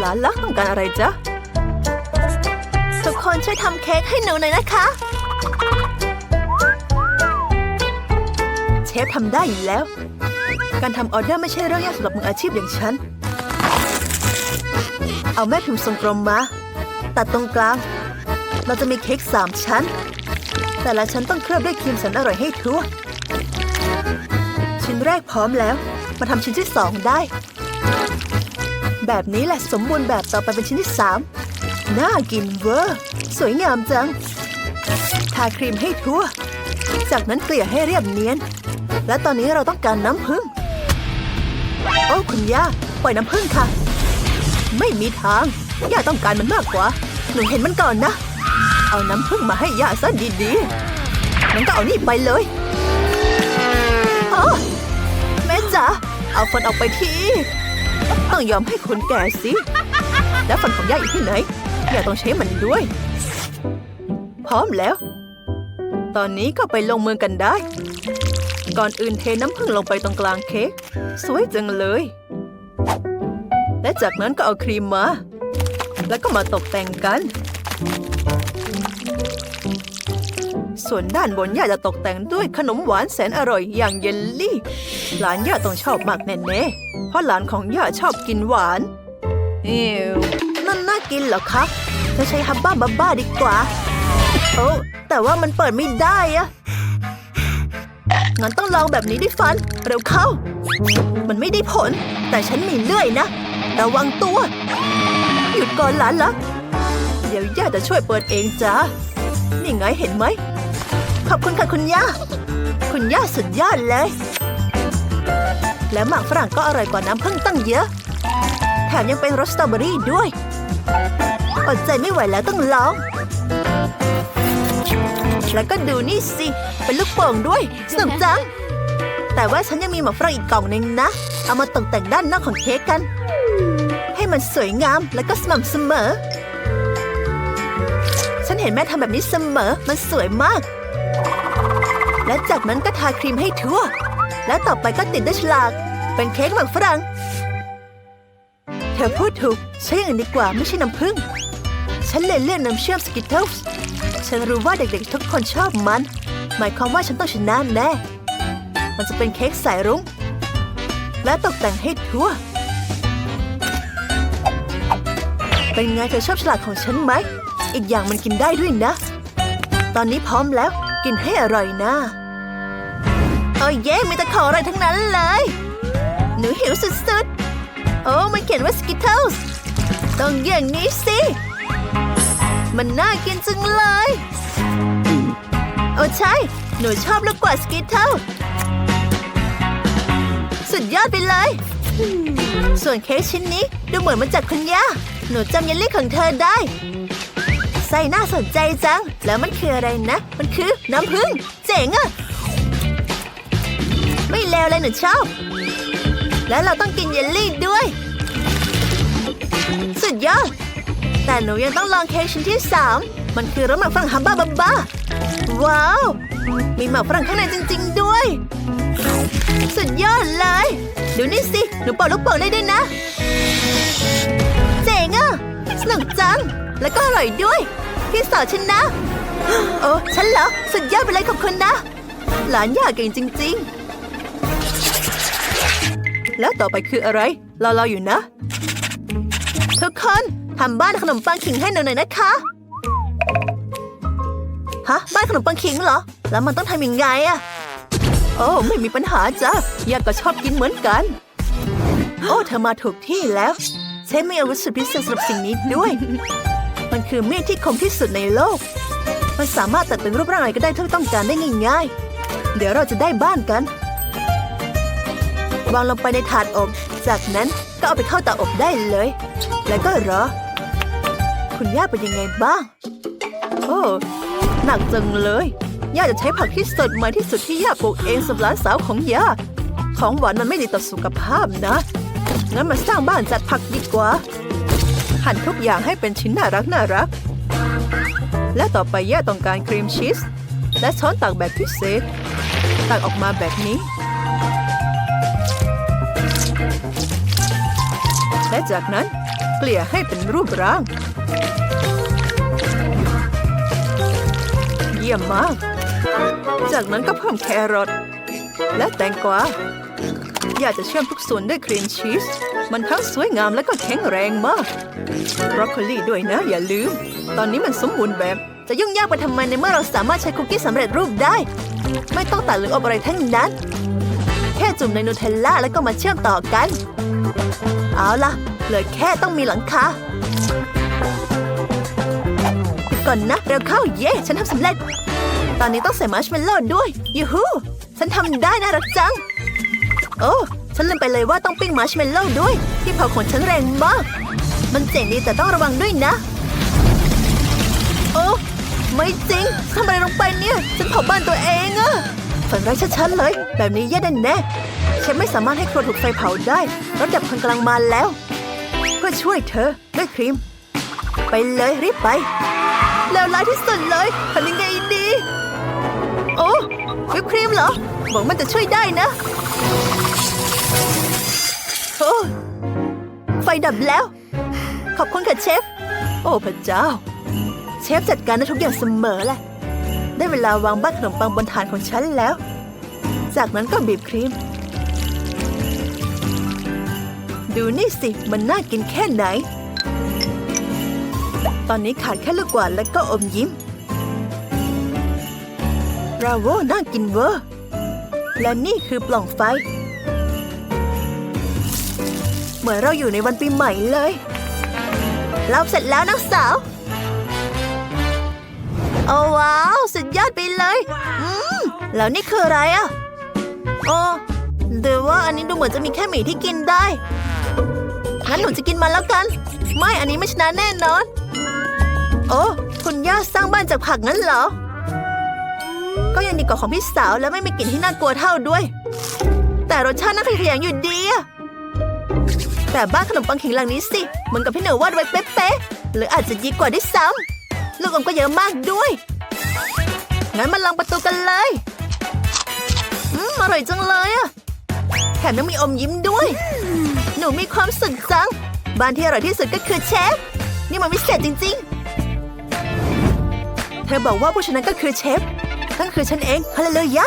หลานลักต้องการอะไรจ๊ะ ทุกคนช่วยทำเค้กให้หนูหน่อยนะคะ เชฟทำได้อยู่แล้ว การทำออเดอร์ไม่ใช่เรื่องยากสำหรับมืออาชีพอย่างฉัน เอาแม่พิมพ์ทรงกลมมา ตัดตรงกลาง เราจะมีเค้กสามชั้น แต่ละชั้นต้องเคลือบด้วยครีมสันอร่อยให้ทั่ว ชิ้นแรกพร้อมแล้ว มาทำชิ้นที่สองได้ แบบนี้แหละสมบูรณ์แบบต่อไปเป็นชิ้นที่สามน่ากินเวอร์ สวยงามจัง ทาครีมให้ทั่ว จากนั้นเกลี่ยให้เรียบเนียน และตอนนี้เราต้องการน้ำผึ้ง โอ้คุณย่า ปล่อยน้ำผึ้งค่ะ ไม่มีทาง ย่าต้องการมันมากกว่า หนูเห็นมันก่อนนะ เอาน้ำผึ้งมาให้ย่าซะดีๆมันก็เอานี่ไปเลยโอ้แม่จ๋าเอาฟันออกไปที ต้องยอมให้คนแก่สิ แล้วฟันของย่าอยู่ที่ไหนย่าต้องใช้มันด้วย พร้อมแล้ว ตอนนี้ก็ไปลงมือกันได้ ก่อนอื่นเทน้ำผึ้งลงไปตรงกลางเค้ก สวยจังเลย และจากนั้นก็เอาครีมมา แล้วก็มาตกแต่งกัน ส่วนด้านบนย่าจะตกแต่งด้วยขนมหวานแสนอร่อยอย่างเยลลี่ หลานย่าต้องชอบมากแน่ๆ เพราะหลานของย่าชอบกินหวานเอวนั่นน่ากินเหรอคะจะใช้ฮับบ้าบับบ้าดีกว่า โอ้แต่ว่ามันเปิดไม่ได้อะงั้นต้องลองแบบนี้ดิฟัน เร็วเข้า มันไม่ได้ผล แต่ฉันมีเลื่อยนะ ระวังตัว หยุดก่อนหลานละเดี๋ยวย่าจะช่วยเปิดเองจ้านี่ไงเห็นไหม ขอบคุณค่ะคุณย่า คุณย่าสุดยอดเลย และหมากฝรั่งก็อร่อยกว่าน้ำผึ้งตั้งเยอะ แถมยังเป็นรสสตรอเบอรี่ด้วย อดใจไม่ไหวแล้วต้องลอง แล้วก็ดูนี่สิ เป็นลูกโป่งด้วยสนุกจัง แต่ว่าฉันยังมีหมากฝรั่งอีกกล่องหนึ่งนะ เอามาตกแต่งด้านนอกของเค้กกัน ให้มันสวยงามและก็สม่ำเสมอ ฉันเห็นแม่ทำแบบนี้เสมอ มันสวยมาก และจากนั้นก็ทาครีมให้ทั่ว และต่อไปก็ติดด้วยฉลาก เป็นเค้กหมากฝรั่ง เธอพูดถูกใช้อย่างดีกว่าไม่ใช่น้ำผึ้ง ฉันเลยเลือกน้ำเชื่อมสกิทเทิลส์ฉันรู้ว่าเด็กๆทุกคนชอบมัน หมายความว่าฉันต้องชนะแน่ มันจะเป็นเค้กสายรุ้ง และตกแต่งให้ทั่ว เป็นไงเธอชอบฉลากของฉันไหม อีกอย่างมันกินได้ด้วยนะ ตอนนี้พร้อมแล้ว กินให้อร่อยนะโอ้ยเย้มีแต่ของอร่อยทั้งนั้นเลย หนูหิวสุดๆ โอ้มันเขียนว่า Skittles ต้องอย่างนี้สิ มันน่ากินจังเลย โอ้ใช่ หนูชอบลูกกว่า Skittles สุดยอดไปเลย ส่วนเค้กชิ้นนี้ดูเหมือนมาจากคุณย่า หนูจำเยลลี่ของเธอได้ ไส้น่าสนใจจัง แล้วมันคืออะไรนะ มันคือน้ำผึ้งเจ๋งอะไม่เลวเลยหนูชอบ แล้วเราต้องกินเยลลี่ด้วย สุดยอด แต่หนูยังต้องลองเค้กชิ้นที่สามมันคือรสหมักฝรั่งฮับบ้าบับบ้า ว้าว มีหมักฝรั่งข้างในจริง ๆ ด้วย สุดยอดเลย ดูนี่สิ หนูเป่าลูกโป่งได้ด้วยนะ เจ๋งอะสนุกจัง แล้วก็อร่อยด้วย พี่สาวฉันนะ โอ้ฉันเหรอ สุดยอดไปเลยขอบคุณนะ หลานย่าเก่งจริง ๆ แล้วต่อไปคืออะไรรอเราอยู่นะ ทุกคนทำบ้านขนมปังขิงให้หนูหน่อยนะคะ ฮะ บ้านขนมปังขิงเหรอ แล้วมันต้องทำยังไงอะโอ้ไม่มีปัญหาจ้ะย่าก็ชอบกินเหมือนกัน โอ้เธอมาถูกที่แล้วเชฟมีอาวุธสุดพิเศษสำหรับสิ่งนี้ด้วย มันคือมีดที่คมที่สุดในโลก มันสามารถตัดเป็นรูปร่างอะไรก็ได้ที่ต้องการได้ง่ายๆ เดี๋ยวเราจะได้บ้านกัน วางลงไปในถาดอบ จากนั้นก็เอาไปเข้าเตาอบได้เลย แล้วก็รอ คุณย่าเป็นยังไงบ้าง โอ้หนักจังเลย ย่าจะใช้ผักที่สดใหม่ที่สุดที่ย่าปลูกเองสำหรับหลานสาวของย่า ของหวานมันไม่ดีต่อสุขภาพนะ งั้นมาสร้างบ้านจัดผักดีกว่า หั่นทุกอย่างให้เป็นชิ้นน่ารักน่ารัก และต่อไปแย่ต้องการครีมชีส และช้อนตักแบบพิเศษ ตักออกมาแบบนี้ และจากนั้นเกลี่ยให้เป็นรูปร่าง เยี่ยมมาก จากนั้นก็เพิ่มแครอทและแตงกวา อยากจะเชื่อมทุกส่วนด้วยครีมชีส มันทั้งสวยงามและก็แข็งแรงมากบรอกโคลีด้วยนะ อย่าลืม ตอนนี้มันสมบูรณ์แบบ จะยุ่งยากไปทำไมในเมื่อเราสามารถใช้คุกกี้สำเร็จรูปได้ ไม่ต้องตัดหรืออบอะไรทั้งนั้น แค่จุ่มในนูเทลล่าแล้วก็มาเชื่อมต่อกัน เอาล่ะเหลือแค่ต้องมีหลังคาปิดก่อนนะเร็วเข้าเย่ฉันทำสำเร็จ ตอนนี้ต้องใส่มาร์ชเมลโล่ด้วยยูฮูฉันทำได้น่ารักจัง โอ้ฉันลืมไปเลยว่าต้องปิ้งมาร์ชเมลโล่ด้วย ที่เผาของฉันแรงมาก มันเจ๋งดีแต่ต้องระวังด้วยนะ โอ้ไม่จริงทำอะไรลงไปเนี่ย ฉันเผาบ้านตัวเองอะฝันร้ายชัดๆเลย แบบนี้แย่แน่ๆฉันไม่สามารถให้ครัวถูกไฟเผาได้รถดับเพลิงกำลังมาแล้ว เพื่อช่วยเธอด้วยครีม ไปเลยรีบไปแล้วร้ายที่สุดเลยทำยังไงดี โอ้วิปครีมเหรอ หวังมันจะช่วยได้นะ โอ้ไฟดับแล้ว ขอบคุณค่ะเชฟ โอ้พระเจ้า เชฟจัดการได้ทุกอย่างเสมอแหละ ได้เวลาวางบ้านขนมปังบนฐานของฉันแล้ว จากนั้นก็บีบครีม ดูนี่สิ มันน่ากินแค่ไหน ตอนนี้ขาดแค่ลูกกวาดและก็อมยิ้มราโวน่ากินเวอร์ และนี่คือปล่องไฟ เหมือนเราอยู่ในวันปีใหม่เลย เราเสร็จแล้วนักสาว โอ้ว้าว สุดยอดไปเลย อืม แล้วนี่คืออะไรอะ โอ้เดี๋ยวว่าอันนี้ดูเหมือนจะมีแค่หมีที่กินได้ งั้นหนูจะกินมันแล้วกัน ไม่ อันนี้ไม่ชนะแน่นอน โอ้ คุณย่าสร้างบ้านจากผักงั้นเหรอ ก็ยังดีกว่าของพี่สาวและไม่มีกลิ่นที่น่ากลัวเท่าด้วย แต่รสชาติน่าขยงอยู่ดีอะแต่บ้านขนมปังขิงหลังนี้สิเหมือนกับพี่เหนือวาดไว้เป๊ะๆหรืออาจจะดีกว่าด้วยซ้ำลูกอมก็เยอะมากด้วยงั้นมาลองประตูกันเลยอืมอร่อยจังเลยอะแถมยังมีอมยิ้มด้วย หนูมีความสุขจังบ้านที่อร่อยที่สุดก็คือเชฟ นี่มันวิเศษจริง ๆ เธอบอกว่าผู้ชนะก็คือเชฟ นั่นคือฉันเองฮาเลลูยา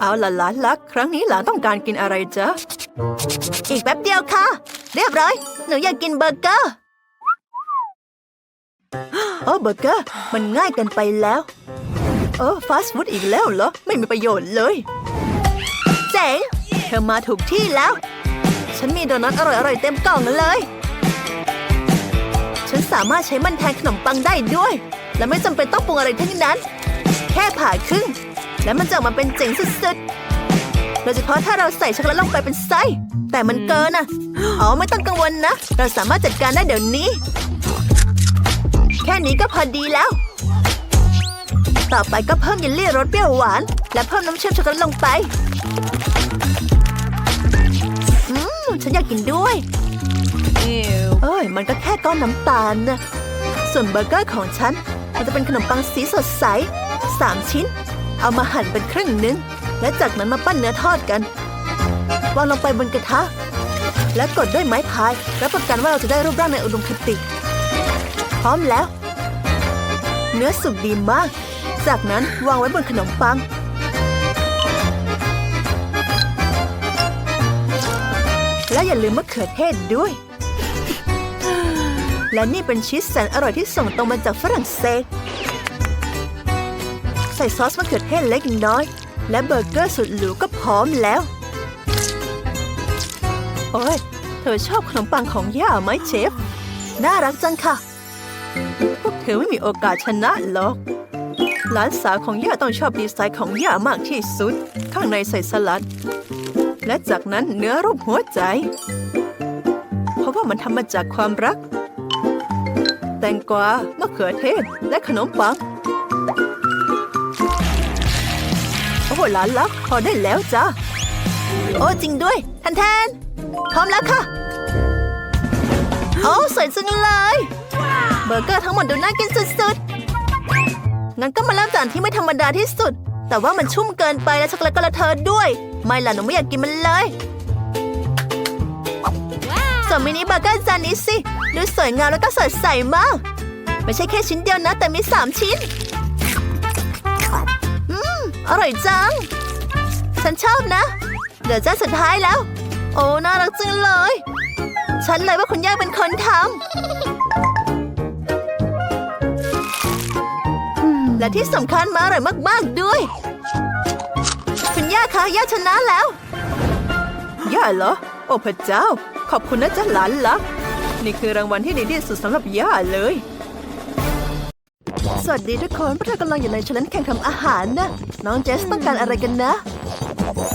เอาล่ะหลานรัก ครั้งนี้หลานต้องการกินอะไรจ๊ะ อีกแป๊บเดียวค่ะ เรียบร้อย หนูอยากกินเบอร์เกอร์โอ้เบอร์เกอร์มันง่ายเกินไปแล้วเออฟาสต์ฟู้ดอีกแล้วเหรอ ไม่มีประโยชน์เลยเจ๋งเธอมาถูกที่แล้ว ฉันมีโดนัทอร่อยๆเต็มกล่องเลย ฉันสามารถใช้มันแทนขนมปังได้ด้วย และไม่จำเป็นต้องปรุงอะไรทั้งนั้น แค่ผ่าครึ่ง และมันจะออกมาเป็นเจ๋งสุดๆโดยเฉพาะถ้าเราใส่ช็อกโกแลตลงไปเป็นไส้แต่มันเกินอะอ๋อไม่ต้องกังวลนะ เราสามารถจัดการได้เดี๋ยวนี้ แค่นี้ก็พอดีแล้ว ต่อไปก็เพิ่มเยลลี่รสเปรี้ยวหวาน และเพิ่มน้ำเชื่อมช็อกโกแลตลงไปอืมฉันอยากกินด้วย เอ้ย มันก็แค่ก้อนน้ำตาลนะ ส่วนเบอร์เกอร์ของฉัน มันจะเป็นขนมปังสีสดใสสามชิ้น เอามาหั่นเป็นครึ่งหนึง และจากนั้นมาปั้นเนื้อทอดกันวางลงไปบนกระทะ และกดด้วยไม้พายรับประกันว่าเราจะได้รูปร่างในอุดมคติ พร้อมแล้ว เนื้อสุกดีมาก จากนั้นวางไว้บนขนมปังและอย่าลืมมะเขือเทศด้วย และนี่เป็นชีสแสนอร่อยที่ส่งตรงมาจากฝรั่งเศส ใส่ซอสมะเขือเทศเล็กน้อย และเบอร์เกอร์สุดหรูก็พร้อมแล้ว โอ้ย เธอชอบขนมปังของย่าไหมเชฟ น่ารักจังค่ะ พวกเธอไม่มีโอกาสชนะหรอก หลานสาวของย่าต้องชอบดีไซน์ของย่ามากที่สุด ข้างในใส่สลัด และจากนั้นเนื้อรูปหัวใจ เพราะว่ามันทำมาจากความรัก แตงกวามะเขือเทศ และขนมปัง โอ้โหหลานรักพอได้แล้วจ้าโอ้จริงด้วยแทนแทน พร้อมแล้วค่ะ โอ้สวยจังเลย เบอร์เกอร์ทั้งหมดดูน่ากินสุดๆ งั้นก็มาเริ่มจากอันที่ไม่ธรรมดาที่สุด แต่ว่ามันชุ่มเกินไปและช็อกโกแลตก็ละเทอด้วย ไม่ล่ะหนูไม่อยากกินมันเลย กับมินิเบอร์เกอร์จานนี้สิ ดูสวยงามแล้วก็สดใสมาก ไม่ใช่แค่ชิ้นเดียวนะ แต่มีสามชิ้น อืม อร่อยจัง ฉันชอบนะ เดี๋ยวจานสุดท้ายแล้ว โอ้ น่ารักจังเลย ฉันเลยว่าคุณย่าเป็นคนทำ และที่สำคัญมาอร่อยมากๆด้วย คุณย่าคะย่าชนะแล้ว ย่าเหรอ โอ้พระเจ้า ขอบคุณนะจ๊ะหลานละนี่คือรางวัลที่ดีที่สุดสำหรับย่าเลย สวัสดีทุกคนพวกเธอกำลังอยู่ในชลันแข่งทำอาหารนะ น้องเจสต้องการอะไรกันนะ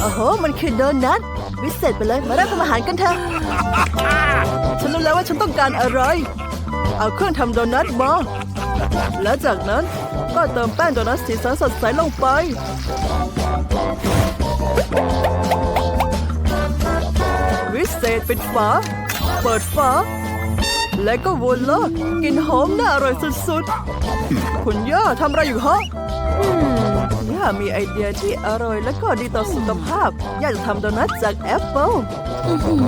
โอ้โห มันคือโดนัท วิเศษไปเลย มาเริ่มทำอาหารกันเถอะ ฉันรู้แล้วว่าฉันต้องการอะไร เอาเครื่องทำโดนัทมา แล้วจากนั้นก็เติมแป้งโดนัทสีสันสดใสลงไป วิเศษปิดฝา เปิดฝา และก็วนละกลินหอมน่าอร่อยสุดๆ คุณย่าทำอะไรอยู่ฮะอืมย่ามีไอเดียที่อร่อยและก็ดีต่อสุขภาพ ย่าจะทำโดนัทจากแอปเปิลอื้อหือ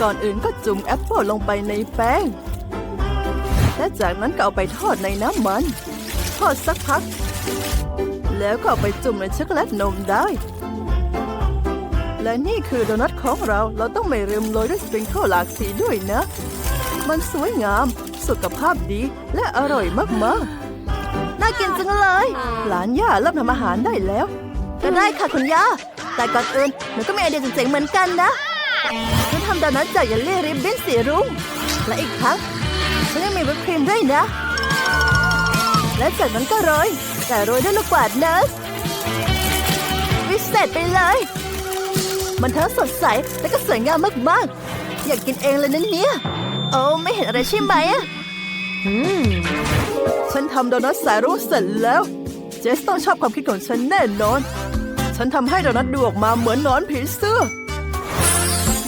ก่อนอื่นก็จุ่มแอปเปิลลงไปในแป้ง และจากนั้นก็เอาไปทอดในน้ำมัน ทอดสักพัก แล้วก็เอาไปจุ่มในช็อกโกแลตนมได้ และนี่คือโดนัทของเรา เราต้องไม่ลืมโรยด้วยสปริงเกิลหลากสีด้วยนะ มันสวยงาม สุขภาพดีและอร่อยมากๆ น่ากินจังเลย หลานย่าเริ่มทำอาหารได้แล้ว ก็ได้ค่ะคุณย่า แต่ก่อนอื่นหนูก็มีไอเดียเจ๋งๆเหมือนกันนะฉันทำโดนัทจากเยลลี่ริบบิ้นสีรุ้ง และอีกทั้งฉันยังมีวิปครีมด้วยนะ และจากนั้นก็โรย แต่โรยด้วยลูกกวาดเนสวิเศษไปเลย มันทั้งสดใสและก็สวยงามมากๆ อยากกินเองเลยนะเนี่ยโอ้ไม่เห็นอะไรใช่ไหมอะฉันทำโดนัทสายรุ้งเสร็จแล้ว เจสต้องชอบความคิดของฉันแน่นอน ฉันทำให้โดนัทดูออกมาเหมือนนอนผีเสื้อ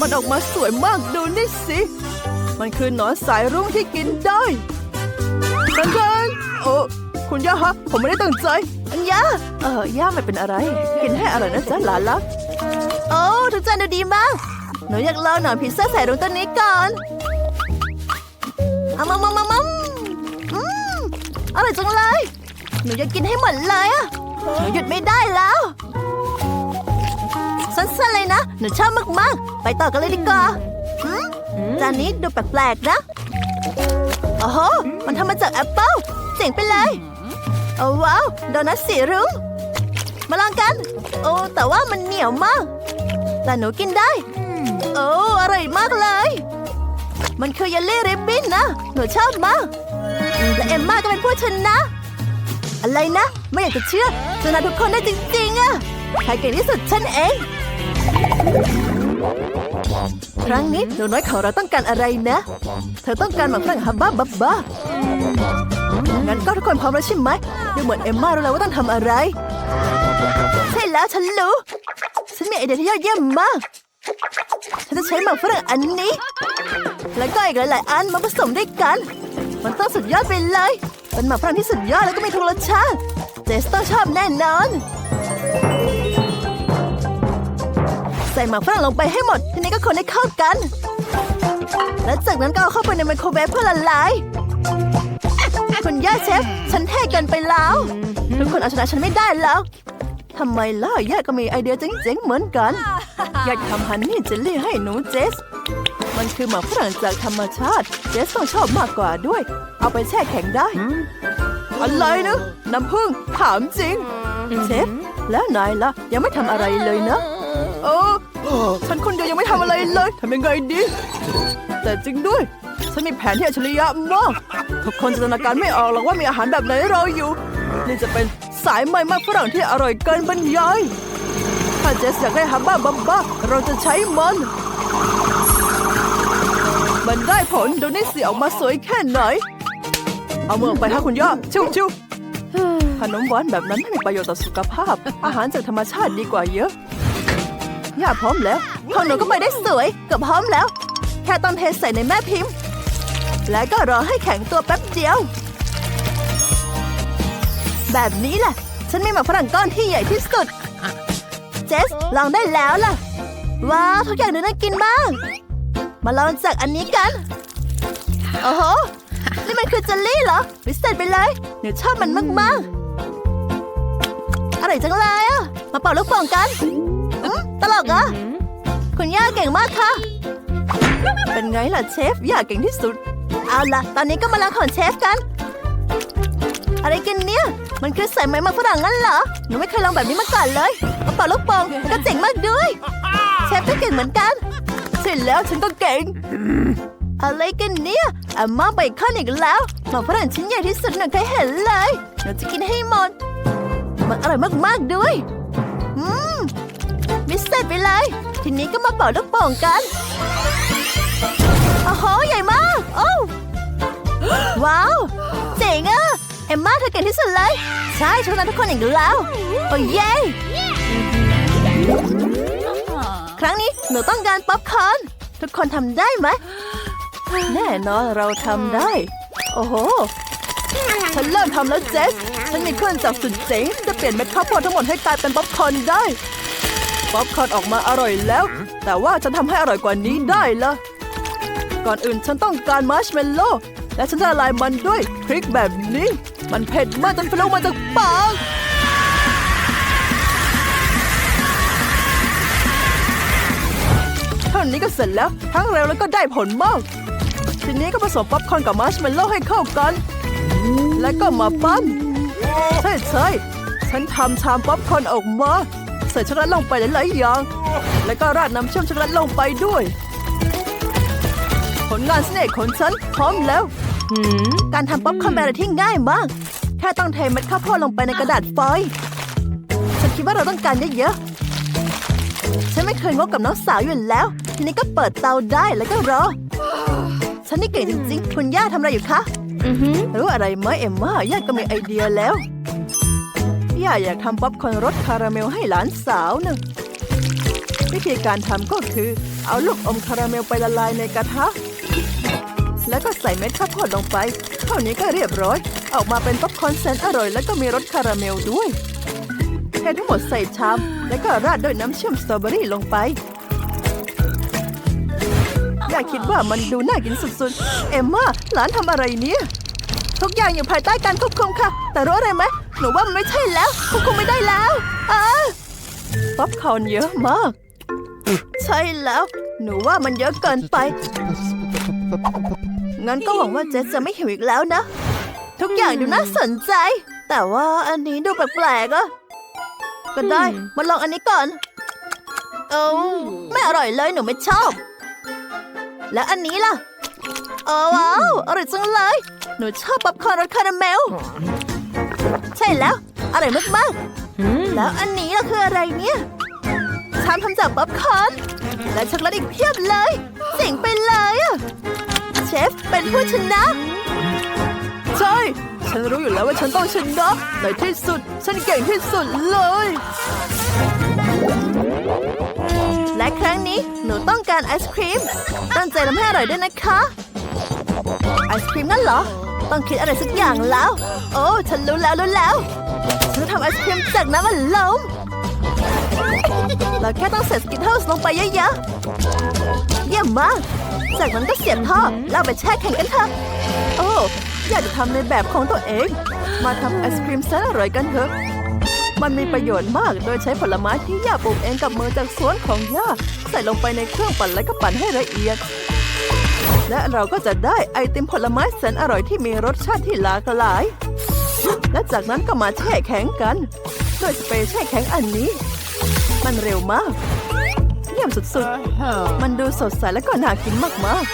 มันออกมาสวยมากดูนี่สิ มันคือหนอนสายรุ้งที่กินได้ทันทันโอ้คุณย่าฮะ ผมไม่ได้ตั้งใจ อันย่าเออย่าไม่เป็นอะไร กินให้อร่อยนะจ๊ะหลานรัก โอ้ทุกจานดูดีมาก หนูอยากลองหนอนพิซซ่าใส่ลงต้นนี้ก่อนเอามามมามาอืมอร่อยจังเลย หนูอยากกินให้หมดเลยอะหนูหยุดไม่ได้แล้วสั้นๆเลยนะ หนูชอบมากๆ ไปต่อกันเลยดีกว่าจานนี้ดูแปลกๆนะโอ้โห มันทำมาจากแอปเปิ้ลเจ๋งไปเลยโอ้ว้าว โดนัทสีรุ้งมาลองกัน โอ้ แต่ว่ามันเหนียวมาก แต่หนูกินได้ โอ้อร่อยมากเลย มันคือเยลลี่ริบบิ้นนะ หนูชอบมาก และเอมมาก็เป็นผู้ชนะ อะไรนะ ไม่อยากจะเชื่อชนะทุกคนได้จริงๆอะใครเก่งที่สุดฉันเอง ครั้งนี้หนูน้อยของเราต้องการอะไรนะ เธอต้องการหมักฝรั่งฮับบ้าบับบ้างั้นก็ทุกคนพร้อมแล้วใช่ไหมดูเหมือนเอมมารู้แล้วว่าต้องทำอะไรใช่ แล้วฉันรู้ ฉันมีไอเดียที่ยอดเยี่ยมมาก ฉันจะใช้หมักฝรั่งอันนี้ แล้วก็อีกหลาย ๆ อันมาผสมด้วยกัน มันต้องสุดยอดไปเลย เป็นหมักฝรั่งที่สุดยอดแล้วก็มีทุกรสชาติ เจสต้องชอบแน่นอน ใส่หมักฝรั่งลงไปให้หมด ทีนี้ก็คนให้เข้ากัน แล้วจากนั้นก็เอาเข้าไปในไมโครเวฟเพื่อละลายคุณย่าเชฟ ฉันเท่เกินไปแล้ว ทุกคนเอาชนะฉันไม่ได้แล้ว ทำไมล่ะย่าก็มีไอเดียเจ๋งๆเหมือนกันอยากทำฮันนี่เจลลี่ให้หนูเจส มันคือหมากฝรั่งจากธรรมชาติ เจสต้องชอบมากกว่าด้วย เอาไปแช่แข็งได้ อะไรนะน้ำผึ้งถามจริง เชฟแล้วนายล่ะ ยังไม่ทำอะไรเลยนะเออฉันคนเดียวยังไม่ทำอะไรเลยทำยังไงดี แต่จริงด้วย ฉันมีแผนที่อัจฉริยะมากทุกคนจินตนาการไม่ออกหรอกว่ามีอาหารแบบไหนรออยู่ นี่จะเป็น สายไหม่มากฝรั่งที่อร่อยเกินบรรยาย ถ้าเจสอยากได้ฮับบ้าบับบ้าเราจะใช้มัน มันได้ผลดูนี่สีออกมาสวยแค่ไหน เอาเมือออกไปฮะคุณย่าชิวชิวขนมหวานแบบนั้นไม่มีประโยชน์ต่อสุขภาพ อาหารจากธรรมชาติดีกว่าเยอะย่าพร้อมแล้วของหนูก็ไม่ได้สวยกับพร้อมแล้ว แค่ต้องเทใส่ในแม่พิมพ์ แล้วก็รอให้แข็งตัวแป๊บเดียว แบบนี้แหละ ฉันมีหมากฝรั่งก้อนที่ใหญ่ที่สุด เจส ลองได้แล้วล่ะ ว้าวทุกอย่างดูน่ากินมาก มาลองจากอันนี้กัน โอ้โห นี่มันคือเจลลี่เหรอวิเศษไปเลยหนูชอบมันมากๆอร่อยจังเลยอะ มาเป่าลูกโป่งกันอืมตลกเหรอะคุณย่าเก่งมากค่ะ เป็นไงล่ะเชฟย่าเก่งที่สุด เอาล่ะ ตอนนี้ก็มาลองของเชฟกัน อะไรกันเนี่ย มันคือใส่ไหมมาฝรั่งงั้นเหรอ หนูไม่เคยลองแบบนี้มาก่อนเลยมาเป่าลูกโป่งก็เจ๋งมากด้วย เชฟก็เก่งเหมือนกัน เสร็จแล้วฉันก็เก่ง อะไรกันเนี่ยอาม่าเบคอนอีกแล้วหมาฝรั่งชิ้นใหญ่ที่สุดหนูเคยเห็นเลยหนูจะกินให้หมด มันอร่อยมากๆด้วย อืมมิสเตอร์ไปเลย ทีนี้ก็มาเป่าลูกโป่งกันโอ้โหใหญ่มาก โอ้วว้าว เจ๋งอะ เอมม่าเธอเก่งที่สุดเลย ใช่ชนะทุกคนอีกแล้ว โอ้ยเย้ครั้งนี้หนูต้องการป๊อปคอร์นทุกคนทำได้ไหม แน่นอนเราทำได้ โอ้โห ฉันเริ่มทำแล้วเจส ฉันมีเครื่องจักรสุดเจ๋งจะเปลี่ยนเม็ดข้าวโพดทั้งหมดให้กลายเป็นป๊อปคอร์นได้ ป๊อปคอร์นออกมาอร่อยแล้ว แต่ว่าฉันทำให้อร่อยกว่านี้ได้ละก่อนอื่นฉันต้องการมาร์ชเมลโล่และฉันจะละลายมันด้วยพริกแบบนี้ มันเผ็ดมากจนทะลุมาจากปากเท่านี้ก็เสร็จแล้ว ทั้งเร็วแล้วก็ได้ผลมาก ทีนี้ก็ผสมป๊อปคอร์นกับมาร์ชเมลโล่ให้เข้ากัน แล้วก็มาปั้น ใช่ใช่ฉันทำชามป๊อปคอร์นออกมา ใส่ช็อกโกแลตลงไปหลายๆอย่าง แล้วก็ราดน้ำเชื่อมช็อกโกแลตลงไปด้วย ผลงานสเนกของฉันพร้อมแล้ว การทำป๊อปคอร์นเป็นอะไรที่ง่ายมาก แค่ต้องเทเม็ดข้าวโพดลงไปในกระดาษฟอยล์ฉันคิดว่าเราต้องการเยอะๆ ฉันไม่เคยงกกับน้องสาวอยู่แล้ว ทีนี้ก็เปิดเตาได้แล้วก็รอ ฉันนี่เก่งจริงๆ คุณย่าทำอะไรอยู่คะรู้อะไรไหมเอ็มม่าย่าก็มีไอเดียแล้ว ย่าอยากทำป๊อปคอร์นรสคาราเมลให้หลานสาวนะวิธีการทำก็คือ เอาลูกอมคาราเมลไปละลายในกระทะ แล้วก็ใส่เม็ดข้าวโพดลงไป เท่านี้ก็เรียบร้อย ออกมาเป็นป๊อปคอร์นแสนอร่อย แล้วก็มีรสคาราเมลด้วยเททั้งหมดใส่ชาม แล้วก็ราดด้วยน้ำเชื่อมสตรอเบอรี่ลงไปอยากคิดว่ามันดูน่ากินสุดๆ เอ็มม่าหลานทำอะไรเนี่ย ทุกอย่างอยู่ภายใต้การควบคุมค่ะ แต่รู้อะไรไหมหนูว่ามันไม่ใช่แล้วควบคุมไม่ได้แล้วอ่าป๊อปคอร์นเยอะมาก ใช่แล้ว หนูว่ามันเยอะเกินไป งั้นก็หวังว่าเจสจะไม่หิวอีกแล้วนะ ทุกอย่างดูน่าสนใจ แต่ว่าอันนี้ดูแปลกๆอะก็ได้ มาลองอันนี้ก่อน เออไม่อร่อยเลยหนูไม่ชอบ แล้วอันนี้ล่ะโอ้ว้าวอร่อยจังเลย หนูชอบป๊อปคอร์นรสคาราเมล ใช่แล้ว อร่อยมากๆ แล้วอันนี้ล่ะคืออะไรเนี่ยชามทำจากป๊อปคอร์นและช็อกโกแลตอีกเพียบเลย เจ๋งไปเลยอะ เชฟเป็นผู้ชนะ ใช่ ฉันรู้อยู่แล้วว่าฉันต้องชนะในที่สุด ฉันเก่งที่สุดเลย และครั้งนี้หนูต้องการไอศครีม ตั้งใจทำให้อร่อยด้วยนะคะ ไอศครีมนั่นเหรอ ต้องคิดอะไรสักอย่างแล้ว โอ้ ฉันรู้แล้วรู้แล้ว ฉันจะทำไอศครีมจากน้ำมันลมเราแค่ต้องใส่สกิทเทิลส์ลงไปเยอะๆ เยี่ยมมาก จากนั้นก็เสียบท่อแล้วเอาไปแช่แข็งกันเถอะโอ้อยากจะทำในแบบของตัวเอง มาทำไอศครีมแสนอร่อยกันเถอะ มันมีประโยชน์มากโดยใช้ผลไม้ที่ย่าปลูกเองกับมือจากสวนของย่าใส่ลงไปในเครื่องปั่นแล้วก็ปั่นให้ละเอียด และเราก็จะได้ไอติมผลไม้แสนอร่อยที่มีรสชาติที่หลากหลาย และจากนั้นก็มาแช่แข็งกัน โด้วยสเปรย์แช่แข็งอันนี้ มันเร็วมาก ยี่ยมสุดๆ มันดูสดใสและก็น่ากินมากๆ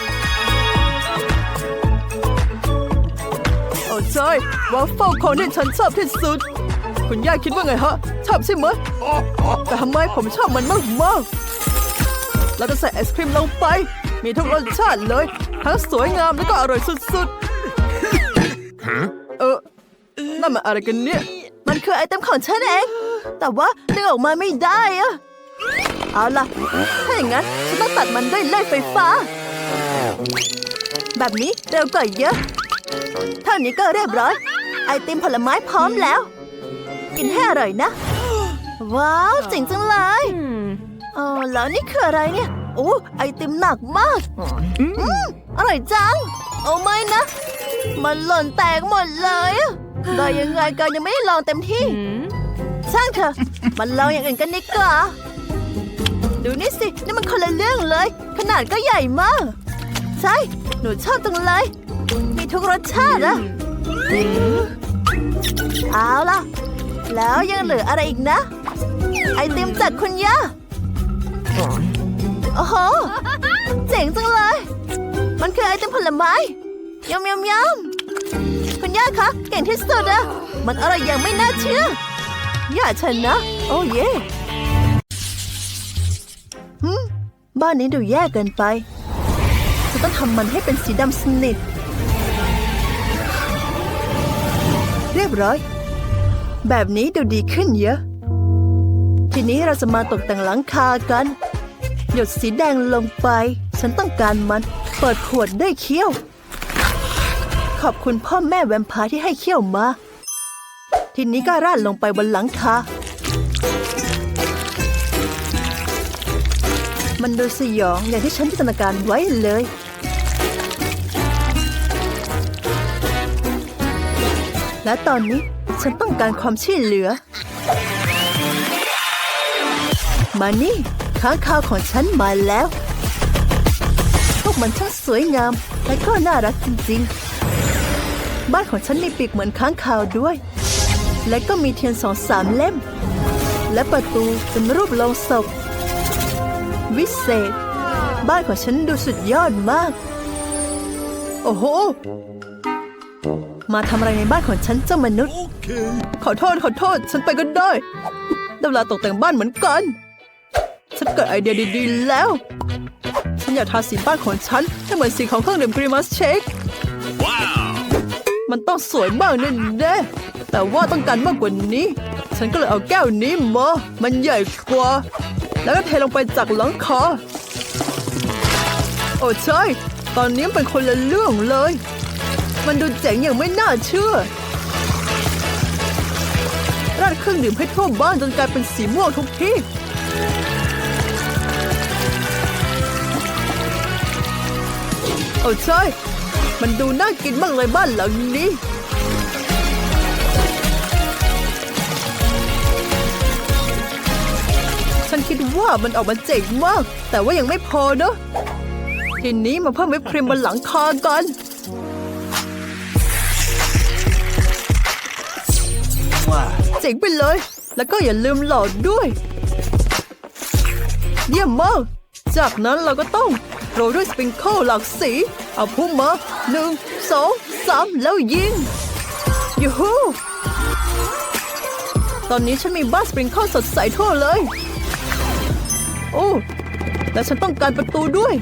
โอ้ใช่วาฟเฟิลของที่ฉันชอบที่สุด คุณย่าคิดว่าไงฮะ ชอบใช่ไหมแต่ทำไมผมชอบมันมากมากๆเราจะใส่ไอศครีมลงไป มีทุกรสชาติเลย ทั้งสวยงามและก็อร่อยสุดๆ เออนั่นมันอะไรกันเนี่ย มันคือไอเทมของฉันเอง แต่ว่านึกออกมาไม่ได้อะ เอาล่ะ ถ้าอย่างนั้นฉันต้องตัดมันด้วยเลื่อยไฟฟ้า แบบนี้เร็วกว่าเยอะ เท่านี้ก็เรียบร้อย ไอติมผลไม้พร้อมแล้ว กินให้อร่อยนะ ว้าวเจ๋งจังเลยอ๋อแล้วนี่คืออะไรเนี่ย โอ้ไอติมหนักมากอืมอร่อยจัง เอาไหมนะ มันหล่นแตกหมดเลยอะได้ยังไงกันยังไม่ได้ลองเต็มที่ ช่างเถอะ มันลองอย่างอื่นกันดีกว่า ดูนี่สินี่มันคนละเรื่องเลย ขนาดก็ใหญ่มาก ใช่ หนูชอบจังเลย มีทุกรสชาติอะเอาล่ะ แล้วยังเหลืออะไรอีกนะ ไอติมจากคุณย่าโอ้โห เจ๋งจังเลย มันคือไอติมผลไม้ยำยำยำคุณย่าคะเก่งที่สุดอะมันอร่อยอย่างไม่น่าเชื่อ ย่าฉันนะ โอ้เย่ บ้านนี้ดูแย่เกินไป จะต้องทำมันให้เป็นสีดำสนิท เรียบร้อย แบบนี้ดูดีขึ้นเยอะ ทีนี้เราจะมาตกแต่งหลังคากัน หยดสีแดงลงไป ฉันต้องการมัน เปิดขวดด้วยเขี้ยว ขอบคุณพ่อแม่แวมพร์ที่ให้เขี้ยวมา ทีนี้ก็ราดลงไปบนหลังคา มันดูสยองอย่างที่ฉันจินตนาการไว้เลย และตอนนี้ฉันต้องการความช่วยเหลือ มานี่ค้างคาวของฉันมาแล้ว พวกมันช่างสวยงาม และก็น่ารักจริงๆ บ้านของฉันมีปีกเหมือนค้างคาวด้วย และก็มีเทียนสองสามเล่ม และประตูเป็นรูปโลงศพ วิเศษ บ้านของฉันดูสุดยอดมาก โอ้โห มาทำอะไรในบ้านของฉันเจ้ามนุษย์ Okay. ขอโทษขอโทษ ฉันไปก็ได้ด้เวลาตกแต่งบ้านเหมือนกัน ฉันเกิดไอเดียดีๆแล้ว ฉันอยากทาสีบ้านของฉันให้เหมือนสีของเครื่องดื่มกรีมัสเชค Wow. มันต้องสวยมากแน่ๆแต่ว่าต้องการมากกว่านี้ ฉันก็เลยเอาแก้วนี้มา มันใหญ่กว่า แล้วก็เทลงไปจากหลังคาโอ้ใช่ ตอนนี้เป็นคนละเรื่องเลย มันดูเจ๋งอย่างไม่น่าเชื่อ ราดเครื่องดื่มให้ทั่วบ้านจนกลายเป็นสีม่วงทุกที่โอ้ใช่ มันดูน่ากินมากเลยบ้านหลังนี้ ฉันคิดว่ามันออกมาเจ๋งมาก แต่ว่ายังไม่พอเนอะทีนี้มาเพิ่มวิปครีมบนหลังคากันเจ๋งไปเลย แล้วก็อย่าลืมหลอดด้วย เยี่ยมมาก จากนั้นเราก็ต้องโรยด้วยสปริงเกิลหลากสี เอาพุ่มมาหนึ่งสองสามแล้วยิงยูฮูตอนนี้ฉันมีบ้าสปริงเกิลสดใสทั่วเลย โอ้และฉันต้องการประตูด้วย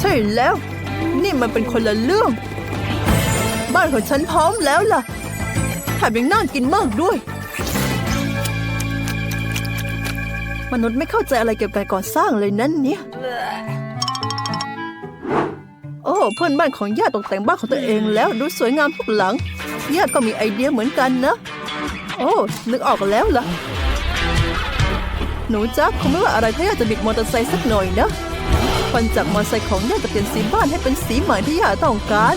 ใช่แล้ว นี่มันเป็นคนละเรื่อง บ้านของฉันพร้อมแล้วล่ะแถมยังน่ากินมากด้วย มนุษย์ไม่เข้าใจอะไรเกี่ยวกับการก่อสร้างเลยนั่นเนี่ย โอ้เพื่อนบ้านของย่าตกแต่งบ้านของตัวเองแล้วดูสวยงามทุกหลังย่าก็มีไอเดียเหมือนกันนะ โอ้ นึกออกแล้วล่ะ หนูจ๊ะคงไม่ว่าอะไรถ้าย่าจะบิดมอเตอร์ไซค์สักหน่อยนะฟันจากมอเตอร์ไซค์ของย่าจะเปลี่ยนสีบ้านให้เป็นสีใหม่ที่ย่าต้องการ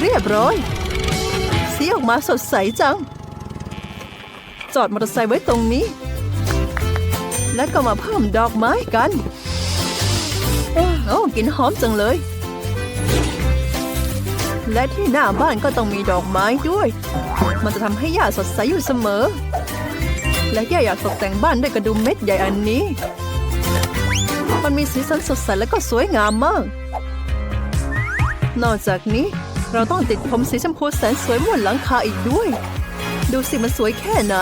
เรียบร้อย สีออกมาสดใสจัง จอดมอเตอร์ไซค์ไว้ตรงนี้ แล้วก็มาเพิ่มดอกไม้กัน โอ้โอ้กลินหอมจังเลย และที่หน้าบ้านก็ต้องมีดอกไม้ด้วย มันจะทำให้ย่าสดใสอยู่เสมอ และย่าอยากตกแต่งบ้านด้วยกระดุมเม็ดใหญ่อันนี้ มันมีสีสันสดใสและก็สวยงามมาก นอกจากนี้เราต้องติดผมสีชมพูแสนสวยบนหลังคาอีกด้วย ดูสิมันสวยแค่ไหน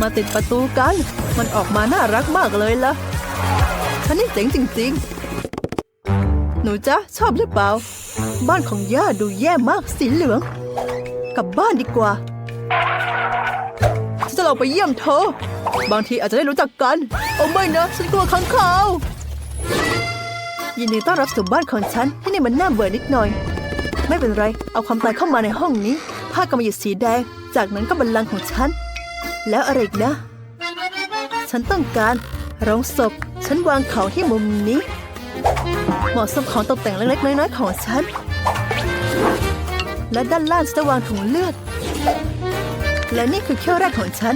มาติดประตูกัน มันออกมาน่ารักมากเลยล่ะฉันนี่เจ๋งจริง ๆ หนูจ๊ะชอบหรือเปล่า บ้านของย่าดูแย่มากสีเหลือง กลับบ้านดีกว่า ลองไปเยี่ยมเธอ บางทีอาจจะได้รู้จักกัน โอ้ไม่นะ ฉันกลัวข้างคายินดีต้อนรับสู่บ้านของฉันที่นี่มันน่าเบื่อนิดหน่อย ไม่เป็นไร เอาความตายเข้ามาในห้องนี้ ผ้ากำมะหยี่สีแดง จากนั้นก็บัลลังของฉัน แล้วอะไรอีกนะ ฉันต้องการโรงศพ ฉันวางเของที่มุมนี้ เหมาะสมของตกแต่งเล็กๆน้อยๆของฉัน และด้านล่างจะวางถุงเลือด และนี่คือเขี้ยวแรกของฉัน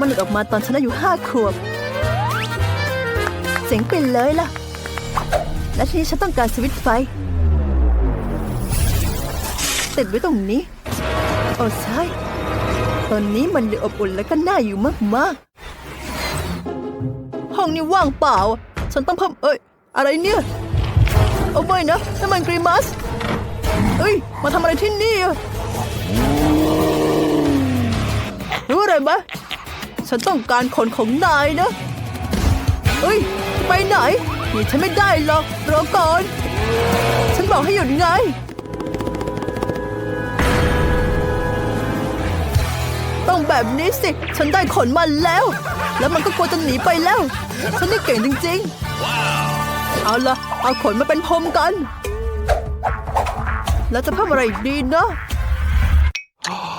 มันหลุดออกมาตอนฉันอายุห้าขวบ เจ๋งไปเลยล่ะ และทีนี้ฉันต้องการสวิตไฟ ติดไว้ตรงนี้ โอ้ใช่ ตอนนี้มันดูอบอุ่นและก็น่าอยู่มากๆ ห้องนี้ว่างเปล่า ฉันต้องเพิ่มเอ้ย อะไรเนี่ยโอ้ไม่นะนั่นมันกรีมัสเอ้ย มาทำอะไรที่นี่ รู้อะไรไหมฉันต้องการขนของนายนะเอ้ย ไปไหนหนีฉันไม่ได้หรอกรอก่อน ฉันบอกให้หยุดไง ต้องแบบนี้สิ ฉันได้ขนมันแล้ว แล้วมันก็กลัวจะหนีไปแล้ว ฉันนี่เก่งจริง ๆ เอาละเอาขนมาเป็นพรมกัน แล้วจะเพิ่มอะไรอีกดีนะ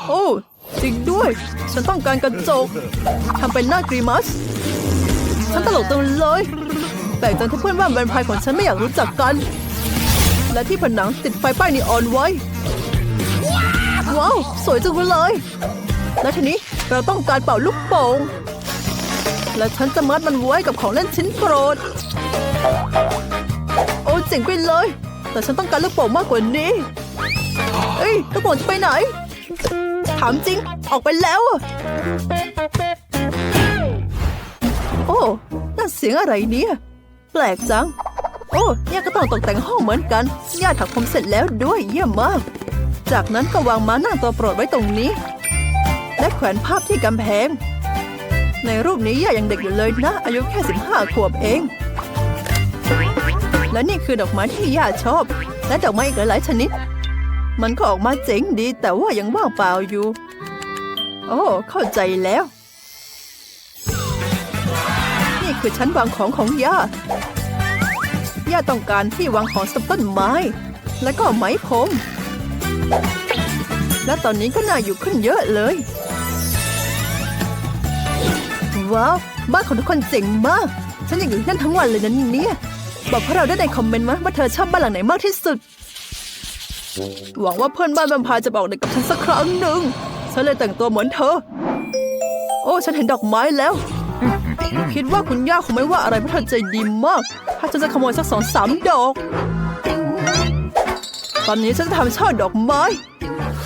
โอ้ จริงด้วย ฉันต้องการกระจกทำเป็นหน้ากรีมัส ฉันตลกจังเลยแปลกจังที่เพื่อนบ้านแวมไพร์ของฉันไม่อยากรู้จักกัน และที่ผนังติดไฟป้ายนีออนไว้ ว้าว สวยจังเลย และทีนี้เราต้องการเป่าลูกโป่งและฉันจะมัดมันไว้กับของเล่นชิ้นโปรด โอ้เจ๋งไปเลย แต่ฉันต้องการลูกโป่งมากกว่านี้ เอ้ยลูกโป่งจะไปไหน ถามจริง ออกไปแล้วอะโอ้นั่นเสียงอะไรเนี่ย แปลกจัง โอ้ย่าก็ต้องตกแต่งห้องเหมือนกันย่าถักผมเสร็จแล้วด้วยเยี่ยมมาก จากนั้นก็วางม้านั่งตัวโปรดไว้ตรงนี้ และแขวนภาพที่กำแพง ในรูปนี้ย่ายังเด็กอยู่เลยนะ อายุแค่15ขวบเอง และนี่คือดอกไม้ที่ย่าชอบ และดอกไม้อีกหลายชนิด มันก็ออกมาเจ๋งดีแต่ว่ายังว่างเปล่าอยู่ โอ้เข้าใจแล้ว นี่คือชั้นวางของของย่า ย่าต้องการที่วางของสำต้นไม้ และก็ไม้พรมและตอนนี้ก็น่าอยู่ขึ้นเยอะเลย ว้าว บ้านของทุกคนเจ๋งมาก ฉันอยากอยู่ที่นั่นทั้งวันเลยนะเนี่ย บอกพวกเราได้ในคอมเมนต์มาว่าเธอชอบบ้านหลังไหนมากที่สุด หวังว่าเพื่อนบ้านแวมพร์จะบอกเด็กกับฉันสักครั้งหนึ่ง ฉันเลยแต่งตัวเหมือนเธอ โอ้ ฉันเห็นดอกไม้แล้ว คิดว่าคุณย่าคงไม่ว่าอะไรเพราะเธอใจดีมาก ถ้าฉันจะขโมยสักสองสามดอก ตอนนี้ฉันจะทำช่อดอกไม้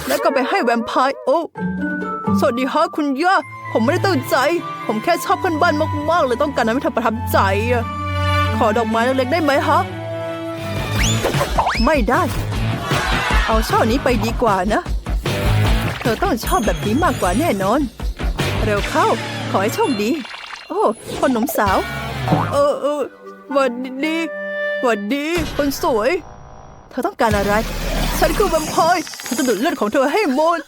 แล้วก็ไปให้แวมไพร์โอ้ สวัสดีฮะคุณย่า ผมไม่ได้ตั้งใจ ผมแค่ชอบเพื่อนบ้านมากๆเลยต้องการทำให้เธอประทับใจ ขอดอกไม้เล็กๆได้ไหมฮะ ไม่ได้ เอาช่อนี้ไปดีกว่านะ เธอต้องชอบแบบนี้มากกว่าแน่นอน เร็วเข้า ขอให้โชคดี โอ้คนหนุ่มสาว เออเออหวัดดีหวัดดี คนสวย เธอต้องการอะไร ฉันคือแวมไพร์ฉันจะดูดเลือดของเธอให้หมด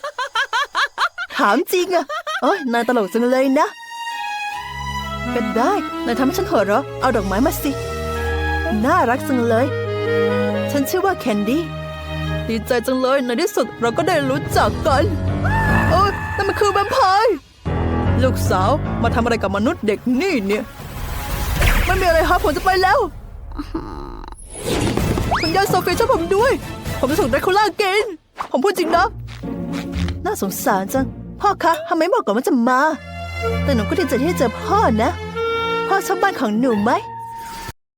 ถามจริงอะโอ้ยนายตลกจังเลยนะ ก็ได้ นายทำให้ฉันหัวเราะเอาดอกไม้มาสิ น่ารักจังเลย ฉันชื่อว่าแคนดี้ ดีใจจังเลยในที่สุดเราก็ได้รู้จักกันเอ้ยนั่นมันคือแวมไพร์ลูกสาวมาทำอะไรกับมนุษย์เด็กนี่เนี่ยไม่มีอะไรครับผมจะไปแล้ว คุณยายโซเฟียช่วยผมด้วย ผมจะถูกไดโคล่ากิน ผมพูดจริงนะ น่าสงสารจัง พ่อคะทำไมบอกก่อนว่าจะมา แต่หนูก็ดีใจที่ได้เจอพ่อนะ พ่อชอบบ้านของหนูไหม